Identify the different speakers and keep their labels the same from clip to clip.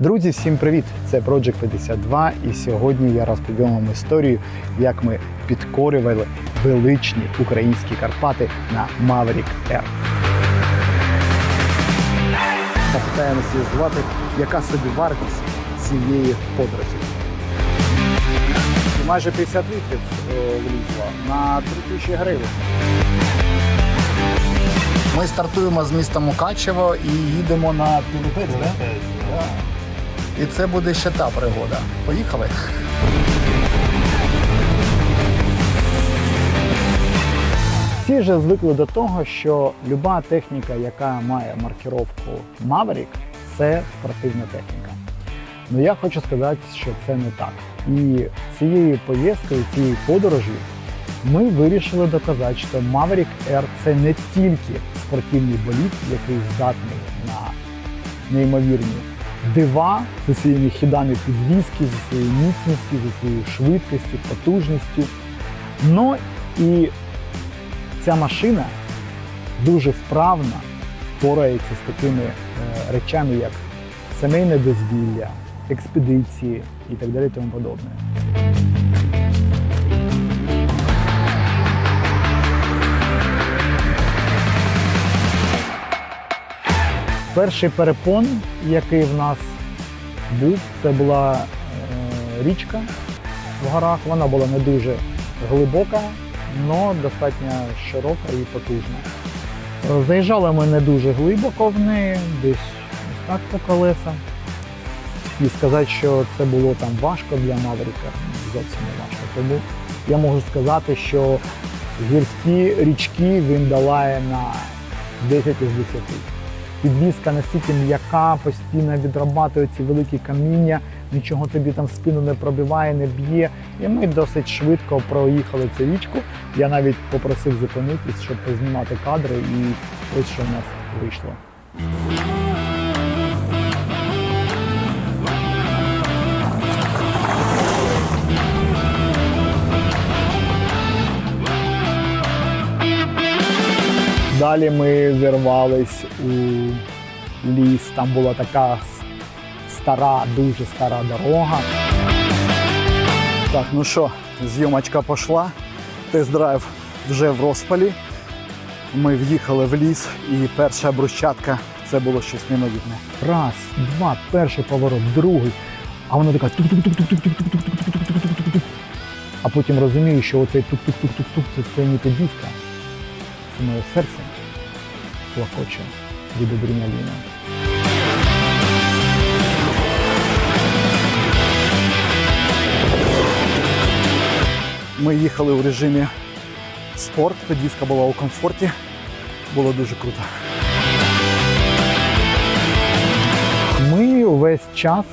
Speaker 1: Друзі, всім привіт! Це Project 52 і сьогодні я розповім вам історію, як ми підкорювали величні українські Карпати на Maverick Air. Попитаємося з'ясувати, яка собі вартість цієї подорожі. І майже 50 літрів е, влізло на 3 тисячі гривень. Ми стартуємо з міста Мукачево і їдемо на Пілипець, так? І це буде ще та пригода. Поїхали. Всі вже звикли до того, що люба техніка, яка має маркировку Maverick, це спортивна техніка. Ну я хочу сказати, що це не так. І цією поїздкою, цією подорожю ми вирішили доказати, що Maverick Air це не тільки спортивний болід, який здатний на неймовірні дива зі своїми хідами підвіски, зі своєю міцністю, зі своєю швидкістю, потужністю. Ну і ця машина дуже вправно впорається з такими е, речами, як сімейне дозвілля, експедиції і так далі тому подобне. Перший перепон, який в нас був, це була е, річка в горах. Вона була не дуже глибока, але достатньо широка і потужна. Заїжджали ми не дуже глибоко в неї, десь ось так по колесам. І сказати, що це було там важко для Мавріка, зовсім не важко. Тому я можу сказати, що гірські річки він долає на 10 із 10 підвізка настільки м'яка, постійно відрабатує ці великі каміння, нічого тобі там спину не пробиває, не б'є. І ми досить швидко проїхали цю річку. Я навіть попросив зупинитись, щоб познімати кадри, і ось що в нас вийшло. Далі ми вірвались у ліс. Там була така стара, дуже стара дорога. Так, ну що, зйомочка пішла. Тест-драйв вже в розпалі. Ми в'їхали в ліс, і перша брусчатка це було щось неймовірне. Раз, два, перший поворот, другий. А вона така тук-тук-тук-тук-тук-тук-тук-тук-тук-тук-тук. А потім розумію, що оцей тук-тук-тук-тук-тук це не підвізка. Це моє серце плакоче від адреналіну. Ми їхали у режимі спорт, підвізка була у комфорті. Було дуже круто. Ми увесь час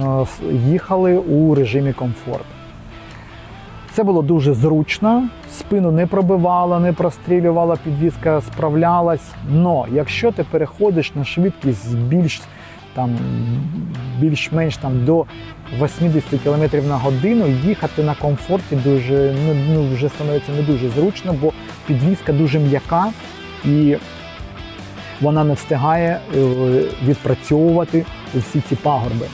Speaker 1: е, їхали у режимі комфорт. Це було дуже зручно, спину не пробивала, не прострілювала, підвізка справлялась. Но якщо ти переходиш на швидкість більш там більш-менш там до 80 км на годину, їхати на комфорті дуже ну, ну, вже становиться не дуже зручно, бо підвізка дуже м'яка і вона не встигає е, відпрацьовувати всі ці пагорби.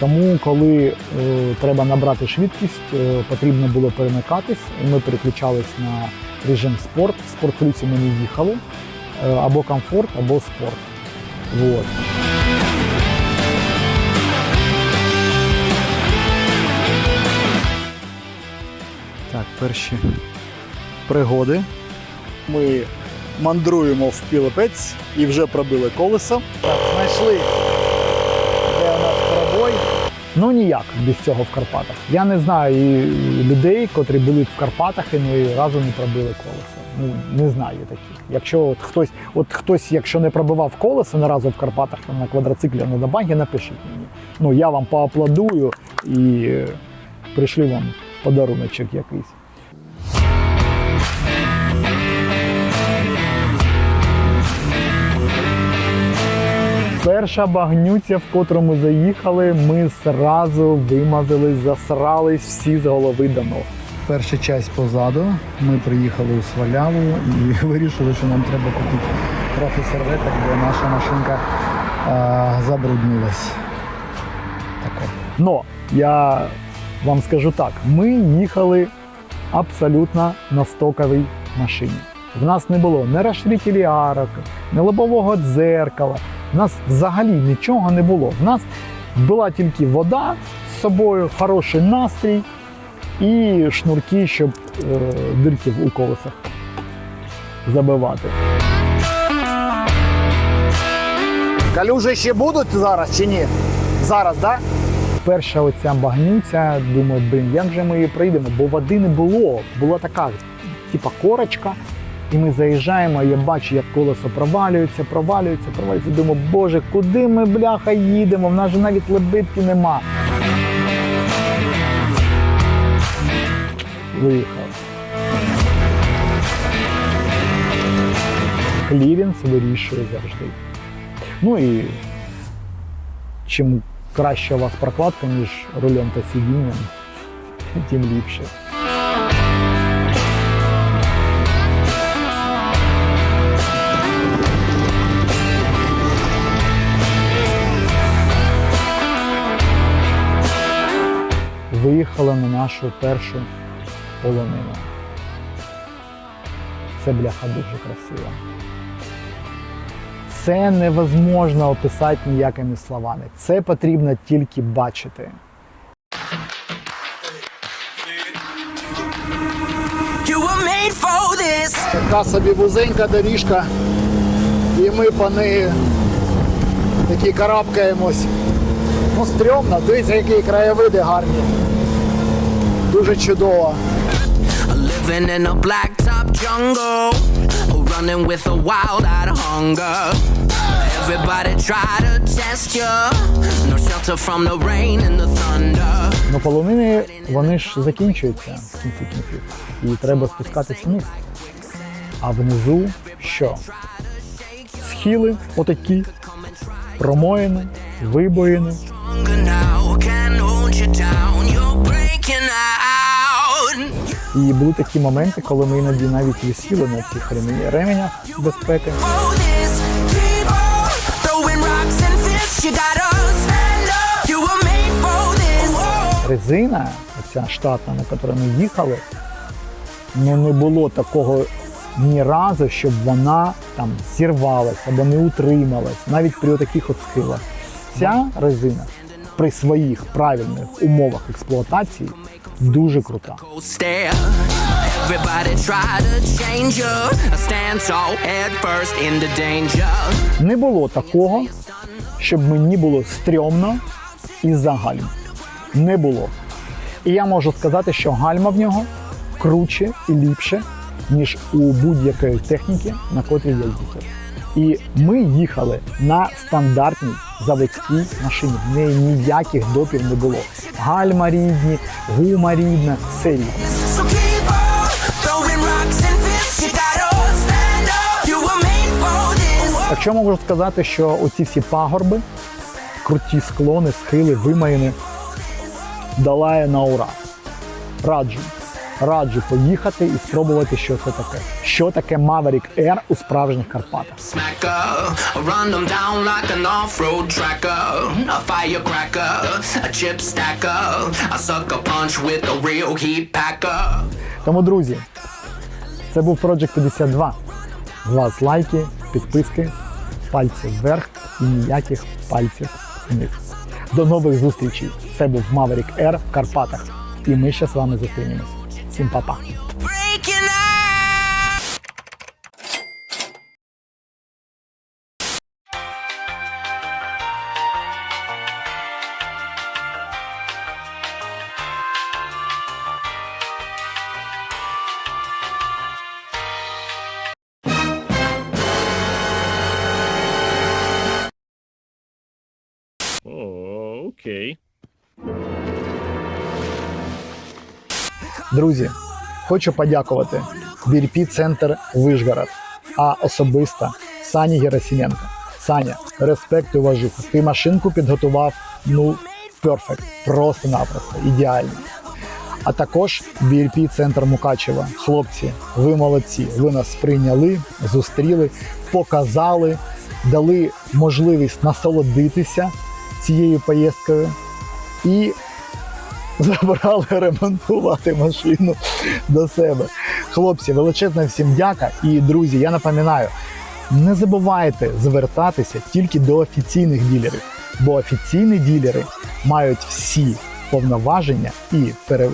Speaker 1: Тому, коли е, треба набрати швидкість, е, потрібно було перемикатись, і ми переключались на режим спорт. В спорт-плюсі ми не їхали е, або комфорт, або спорт. Вот. Так, перші пригоди. Ми мандруємо в Пілипець і вже пробили колесо. Так, знайшли нас. Ну ніяк без цього в Карпатах. Я не знаю людей, котрі були в Карпатах і ні разу не пробили колесо. Ну не знаю таких. Якщо от хтось, от хтось, якщо не пробивав колесо не разу в Карпатах на квадроциклі на бангі, напишіть мені. Ну я вам поаплодую і е, прийшли вам подаруночок якийсь. Перша багнюця, в котру ми заїхали, ми зразу вимазались, засрались всі з голови до ног. Перша часть позаду. Ми приїхали у Сваляву і вирішили, що нам треба купити трохи серветок, бо наша машинка а, забруднилась. Но я вам скажу так: ми їхали абсолютно на стоковій машині. В нас не було ні розширителі арок, ні лобового дзеркала. В нас взагалі нічого не було. В нас була тільки вода з собою, хороший настрій і шнурки, щоб е, дирки у колесах забивати. Калюжі ще будуть зараз чи ні? Зараз, так? Да? Перша оця багнюця, думаю, блін, як же ми її прийдемо, бо води не було. Була така, типа корочка, і ми заїжджаємо, я бачу, як колесо провалюється, провалюється, провалюється. Думаю, боже, куди ми, бляха, їдемо? В нас же навіть лебедки нема. Виїхав. Клірінс вирішує завжди. Ну і чим краще у вас прокладка, ніж рулем та сидінням, тим ліпше. Виїхали на нашу першу полонину. Це бляха дуже красиво. Це невозможно описати ніякими словами. Це потрібно тільки бачити.
Speaker 2: You were made for this.
Speaker 1: Така собі вузенька доріжка, і ми по неї такі карабкаємось. Ну, стрьомно, дивіться, які краєвиди гарні. Дуже чудово.
Speaker 2: Living in a blacktop jungle, running with a wild-eyed hunger. Everybody try to test you. No shelter from the rain and the thunder.
Speaker 1: Ну, полонини вони ж закінчуються в кінці кінців. І треба спускатися вниз. А внизу що? Схили отакі, промоїни, вибоїни.
Speaker 2: Stronger now, can't hold you down.
Speaker 1: І були такі моменти, коли ми іноді навіть висіли на цих ременях безпеки. Резина, ця штатна, на якій ми їхали, ну не було такого ні разу, щоб вона там зірвалась або не утрималась, навіть при таких от схилах. Ця резина при своїх правильних умовах експлуатації дуже крута. Не було такого, щоб мені було стрьомно із-за гальм. Не було. І я можу сказати, що гальма в нього круче і ліпше, ніж у будь-якої техніки, на котрій я їхав. І ми їхали на стандартній заводській машині. В неї ніяких допів не було. Гальма рідні, гума рідна, все рідне. Так що можу сказати, що оці всі пагорби, круті склони, схили, вимаяни, долає на ура. Раджу. Раджу поїхати і спробувати, що це таке. Що таке Maverick Air у справжніх Карпатах. Тому, друзі, це був Project 52. З вас лайки, підписки, пальці вверх і ніяких пальців вниз. До нових зустрічей. Це був Maverick Air в Карпатах. І ми ще з вами зустрінемось. Всім па-па.
Speaker 2: Breaking out.
Speaker 3: Oh, okay.
Speaker 1: Друзі, хочу подякувати BRP Центр Вишгород, а особисто Сані Герасименко. Саня, респект і уважуха. Ти машинку підготував ну перфект, просто-напросто, ідеально. А також BRP Центр Мукачева. Хлопці, ви молодці. Ви нас прийняли, зустріли, показали, дали можливість насолодитися цією поїздкою. і забрали ремонтувати машину до себе. Хлопці, величезна всім дяка. І друзі, я напам'ятаю, не забувайте звертатися тільки до офіційних ділерів, бо офіційні ділери мають всі повноваження і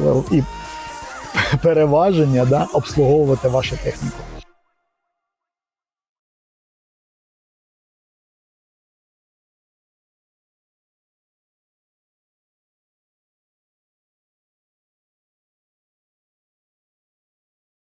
Speaker 1: переваження да, обслуговувати вашу техніку.